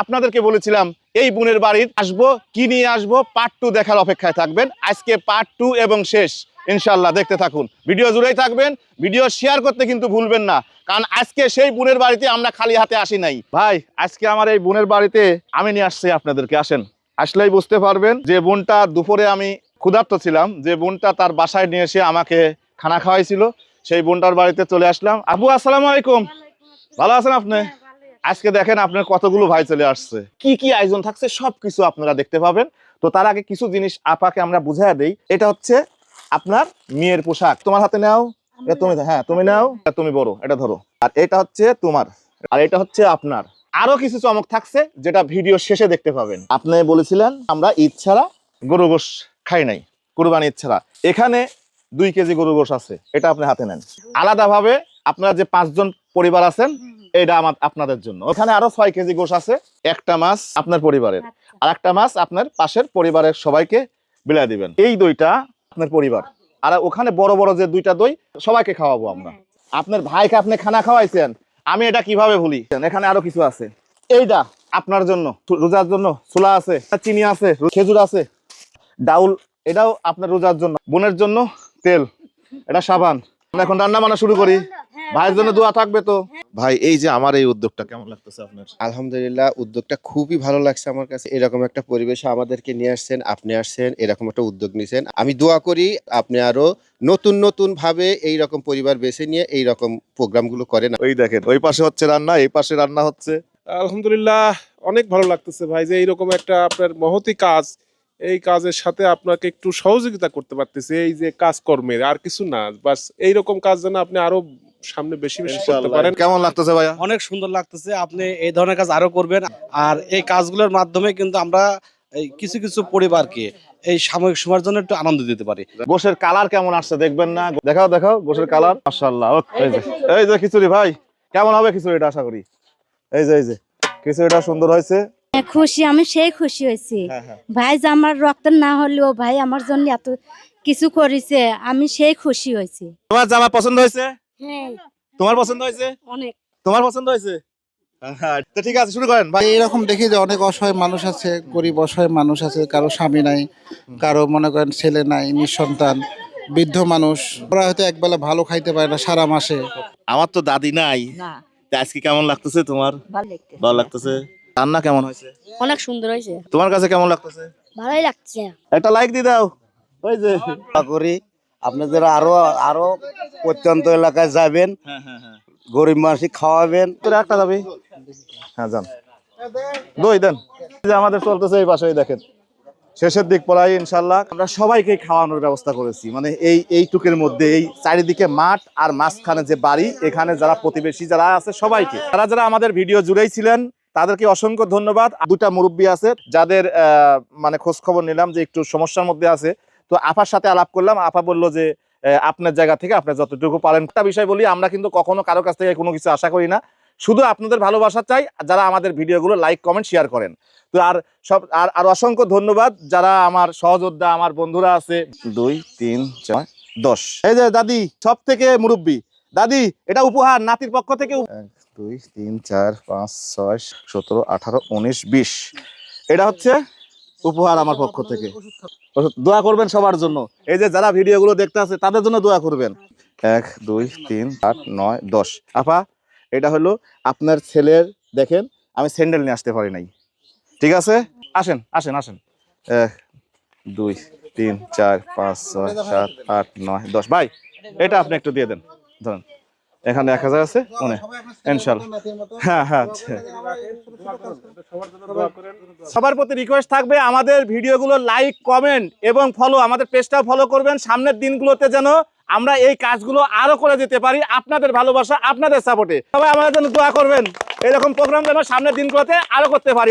আপনাদেরকে বলেছিলাম, এই বোনের বাড়ির আসব, কি নিয়ে আসব পার্ট টু দেখার অপেক্ষায় থাকবেন। আজকে পার্ট টু এবং শেষ। ইনশাল্লাহ দেখতে থাকুন। ভিডিও জুড়েই থাকবেন। ভিডিও শেয়ার করতে কিন্তু ভুলবেন না। কারণ আজকে সেই বোনের বাড়িতে আমরা খালি হাতে আসি নাই। ভাই, আজকে আমার এই বোনের বাড়িতে আমি নিয়ে আসছি আপনাদেরকে। আসেন। আসলেই বুঝতে পারবেন যে বোনটা দুপুরে আমি ক্ষুধার্ত ছিলাম। যে বোনটা তার বাসায় নিয়ে এসে আমাকে খানা খাওয়াইছিল, সেই বোনটার বাড়িতে চলে আসলাম। আবু, আসসালামু আলাইকুম। ভালো আছেন আপনি? আজকে দেখেন আপনার কতগুলো ভাই চলে আসছে। কি কি আয়োজন থাকছে সবকিছু আপনারা দেখতে পাবেন। তো তার আগে কিছু জিনিস আপাকে আমরা বুঝাই দেই। এটা হচ্ছে আপনার মেয়ের পোশাক। তোমার হাতে নাও। এটা তুমি হ্যাঁ তুমি নাও। এটা তুমি বড় এটা ধরো। আর এটা হচ্ছে তোমার। আর এটা হচ্ছে আপনার। আরও কিছু চমক থাকছে যেটা ভিডিও শেষে দেখতে পাবেন। আপনি বলেছিলেন আমরা ঈদ ছাড়া গরু গোশ খাই নাই। কুরবানি ঈদ ছাড়া। এখানে দুই কেজি গরু গোশ আছে। এটা আপনি হাতে নেন। আলাদাভাবে আপনারা যে পাঁচজন পরিবার আছেন এটা আমার আপনাদের জন্য। ওখানে আরও ছয় কেজি গোশ আছে একটা মাছ আপনার পরিবারের। আর একটা মাছ আপনার পাশের পরিবারের সবাইকে বিলাই দিবেন। এই দইটা আপনার পরিবার। আর ওখানে বড় বড় যে দুইটা দই সবাইকে খাওয়াবো আমরা। আপনার ভাইকে আপনি খানা খাওয়াইছেন আমি এটা কীভাবে ভুলি? এখানে আরও কিছু আছে। এইটা আপনার জন্য রোজার জন্য। ছোলা আছে চিনি আছে খেজুর আছে। ডাউল এটাও আপনার রোজার জন্য। বোনের জন্য তেল এটা সাবান। আমরা এখন রান্না বান্না শুরু করি। ভাইয়ের জন্য দোয়া থাকবে তো? ভাই এই যে আমার এই উদ্যোগটা কেমন লাগতেছে আপনার? আলহামদুলিল্লাহ উদ্যোগটা খুবই ভালো লাগছে আমার কাছে। এরকম একটা পরিবেশে আমাদেরকে নিয়ে আসছেন আপনি আসছেন এরকম একটা উদ্যোগ নিয়েছেন আমি দোয়া করি আপনি আরও নতুন নতুন ভাবে এই রকম পরিবার বেছে নিয়ে এই রকম প্রোগ্রামগুলো করেন। ওই দেখেন ওই পাশে হচ্ছে রান্না এই পাশে রান্না হচ্ছে। আলহামদুলিল্লাহ অনেক ভালো লাগতেছে ভাই যে এইরকম একটা আপনার মহতি কাজ এই কাজের সাথে আপনাকে একটু সহযোগিতা করতে পারতেছে এই যে কাজকর্মের আর কিছু না বাস এইরকম কাজ যেন আপনি আরও সামনে বেশি বেশি করতে পারেন। কেমন লাগতেছে ভাইয়া? অনেক সুন্দর লাগতেছে আপনি এই ধরনের কাজ আরও করবেন। আর এই কাজগুলোর মাধ্যমে কিন্তু আমরা এই কিছু কিছু পরিবারকে এই সাময়িক সময়ের জন্য একটু আনন্দ দিতে পারি। গোশের কালার কেমন আসছে দেখবেন না? দেখাও দেখাও গোশের কালার। মাশাআল্লাহ এই যে এই যে খিচুড়ি ভাই কেমন হবে খিচুড়িটা আশা করি? এই যে এই যে খিচুড়িটা সুন্দর হয়েছে। হ্যাঁ, খুশি আমি সেই খুশি হয়েছি। হ্যাঁ হ্যাঁ। ভাই যে আমার রক্ত না হলেও ভাই আমার জন্য এত কিছু করেছে আমি সেই খুশি হয়েছি। তোমার জামা পছন্দ হয়েছে? হ্যাঁ। তোমার পছন্দ হয়েছে? অনেক। তোমার পছন্দ হয়েছে? হ্যাঁ তো ঠিক আছে শুরু করেন ভাই। এইরকম দেখি যে অনেক অসহায় মানুষ আছে গরিব অসহায় মানুষ আছে কারও স্বামী নাই কারও মনে করেন ছেলে নাই নিঃসন্তান বৃদ্ধ মানুষ। ওরা হয়তো একবেলা ভালো খাইতে পারে না সারা মাসে। আমার তো দাদি নাই। আজকে কেমন লাগতেছে তোমার? ভালো লাগতেছে? রান্না কেমন হয়েছে? অনেক সুন্দর হয়েছে। তোমার কাছে কেমন লাগতেছে? ভালোই লাগছে। একটা লাইক দিয়ে দাও। ওই যে। করি আপনাদের আরও আরও প্রত্যন্ত এলাকায় যাবেন হ্যাঁ হ্যাঁ হ্যাঁ। গরিব মানুষ খাওয়াবেন। তোর একটা যাবি হ্যাঁ যান। দই দেন। এই যে আমাদের চলতেছে এই পাশে দেখেন। শেষের দিক পড়াই ইনশাল্লাহ। আমরা সবাইকে খাওয়ানোর ব্যবস্থা করেছি। মানে এই এই টুকের মধ্যে এই চারিদিকে মাঠ আর মাঝখানে যে বাড়ি এখানে যারা প্রতিবেশী যারা আছে সবাইকে তারা যারা আমাদের ভিডিও জুড়েই ছিলেন তাদেরকে অসংখ্য ধন্যবাদ। দুটা মুরব্বী আছে যাদের মানে খোঁজ খবর নিলাম যে একটু সমস্যার মধ্যে আছে। তো আপার সাথে আলাপ করলাম আপা বলল যে আপনার জায়গা থেকে আপনি যতটুকু পারেন। একটা বিষয় বলি আমরা কিন্তু কখনো কারও কাছ থেকে কোনো কিছু আশা করি না। শুধু আপনাদের ভালোবাসা চাই যারা আমাদের ভিডিওগুলো লাইক কমেন্ট শেয়ার করেন। তো আর সব আর আর অসংখ্য ধন্যবাদ যারা আমার সহযোদ্ধা আমার বন্ধুরা আছে। দুই তিন চার দশ এই যে দাদি সব থেকে মুরব্বী। দাদি এটা উপহার নাতির পক্ষ থেকে দুই তিন চার পাঁচ ছয় সতেরো আঠারো উনিশ বিশ। এটা হচ্ছে উপহার আমার পক্ষ থেকে। দোয়া করবেন সবার জন্য। এই যে যারা ভিডিওগুলো দেখতে আছে তাদের জন্য দোয়া করবেন। এক দুই তিন আট নয় দশ। আপা এটা হলো আপনার ছেলের দেখেন আমি স্যান্ডেল নিয়ে আসতে পারি নাই। ঠিক আছে? আসেন আসেন আসেন। এক দুই তিন চার পাঁচ ছয় সাত আট নয় দশ। ভাই এটা আপনি একটু দিয়ে দেন। ধরেন এখানে এক হাজার আছে মনে ইনশাল্লাহ। হ্যাঁ হ্যাঁ আচ্ছা সবার প্রতি রিকোয়েস্ট থাকবে আমাদের ভিডিওগুলো লাইক কমেন্ট এবং ফলো আমাদের পেজটাও ফলো করবেন। সামনের দিনগুলোতে যেন আমরা এই কাজগুলো আরও করে যেতে পারি আপনাদের ভালোবাসা আপনাদের সাপোর্টে সবাই আমাদের জন্য দোয়া করবেন। এরকম প্রোগ্রাম যেন সামনের দিনগুলোতে আরও করতে পারি।